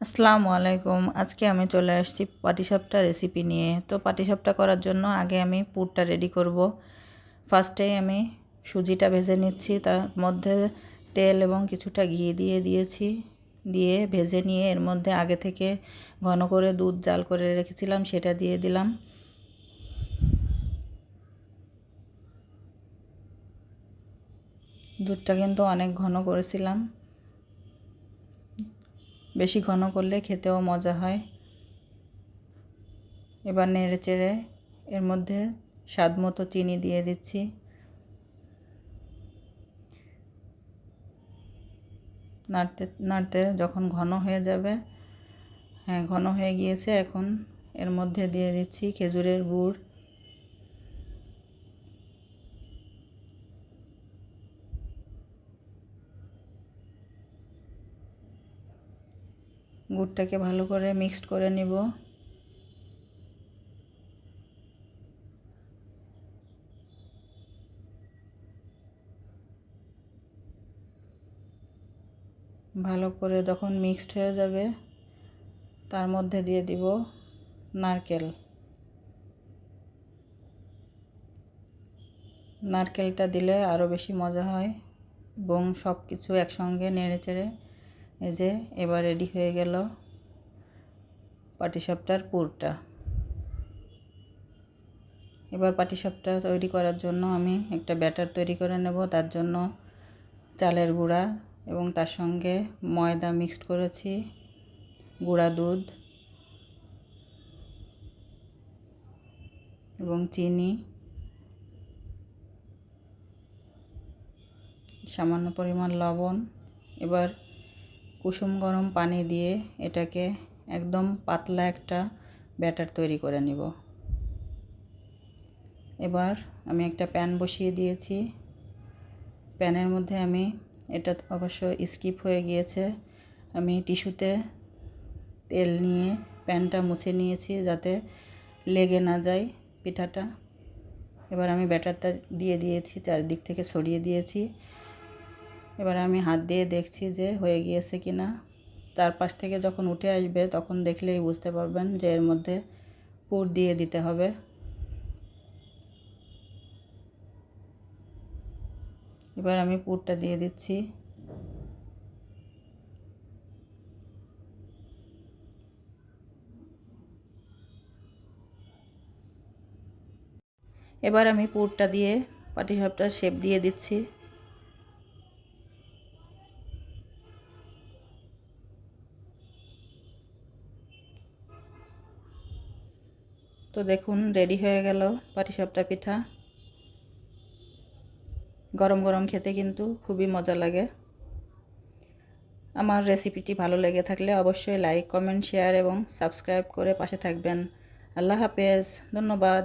আসসালামু আলাইকুম। আজকে আমি চলে আসছি পাটিসাপটা রেসিপি নিয়ে। তো পাটিসাপটা করার জন্য আগে আমি পুরটা রেডি করব। ফার্স্টেই আমি সুজিটা ভেজে নিচ্ছি। তার মধ্যে তেল এবং কিছুটা ঘি দিয়ে দিয়েছি। দিয়ে ভেজে নিয়ে এর মধ্যে আগে থেকে ঘন করে দুধ জাল করে রেখেছিলাম, সেটা দিয়ে দিলাম। দুধটা কিন্তু অনেক ঘন করেছিলাম। বেশি ঘন করলে খেতেও মজা হয়। এবার নেড়ে চেড়ে এর মধ্যে স্বাদ মতো চিনি দিয়ে দিচ্ছি। নাড়তে নাড়তে যখন ঘন হয়ে যাবে হ্যাঁ ঘন হয়ে গিয়েছে, এখন এর মধ্যে দিয়ে দিচ্ছি খেজুরের গুড়। গুড়টাকে ভালো করে মিক্সড করে নিব। ভালো করে যখন মিক্সড হয়ে যাবে, তার মধ্যে দিয়ে দিব নারকেল। নারকেলটা দিলে আরও বেশি মজা হয়। এবং সব কিছু একসঙ্গে নেড়ে চেড়ে এই যে, এবার রেডি হয়ে গেল পাটিসাপটার পুরটা। এবার পাটিসাপটা তৈরি করার জন্য আমি একটা ব্যাটার তৈরি করে নেব, তার জন্য চালের গুঁড়া এবং তার সঙ্গে ময়দা মিক্সড করেছি, গুঁড়া দুধ এবং চিনি। সামান্য পরিমাণ লবণ। এবার কুসুম গরম পানি দিয়ে এটাকে একদম পাতলা একটা ব্যাটার তৈরি করে নিব। এবার আমি একটা প্যান বসিয়ে দিয়েছি। প্যানের মধ্যে আমি, এটা অবশ্য স্কিপ হয়ে গিয়েছে, আমি টিস্যুতে তেল নিয়ে প্যানটা মুছে নিয়েছি যাতে লেগে না যায় পিঠাটা। এবার আমি ব্যাটারটা দিয়ে দিয়েছি, চারিদিক থেকে সরিয়ে দিয়েছি। এবার আমি হাত দিয়ে দেখছি যে হয়ে গিয়েছে কি না। চারপাশ থেকে যখন উঠে আসবে, তখন দেখলেই বুঝতে পারবেন যে এর মধ্যে পুর দিয়ে দিতে হবে। এবার আমি পুরটা দিয়ে দিচ্ছি। এবার আমি পুরটা দিয়ে পাটিসাপটা শেপ দিয়ে দিচ্ছি। তো দেখুন রেডি হয়ে গেল পাটিসাপটা পিঠা। গরম গরম খেতে কিন্তু খুবই মজা লাগে। আমার রেসিপিটি ভালো লেগে থাকলে অবশ্যই লাইক কমেন্ট শেয়ার এবং সাবস্ক্রাইব করে পাশে থাকবেন। আল্লাহ হাফেজ, ধন্যবাদ।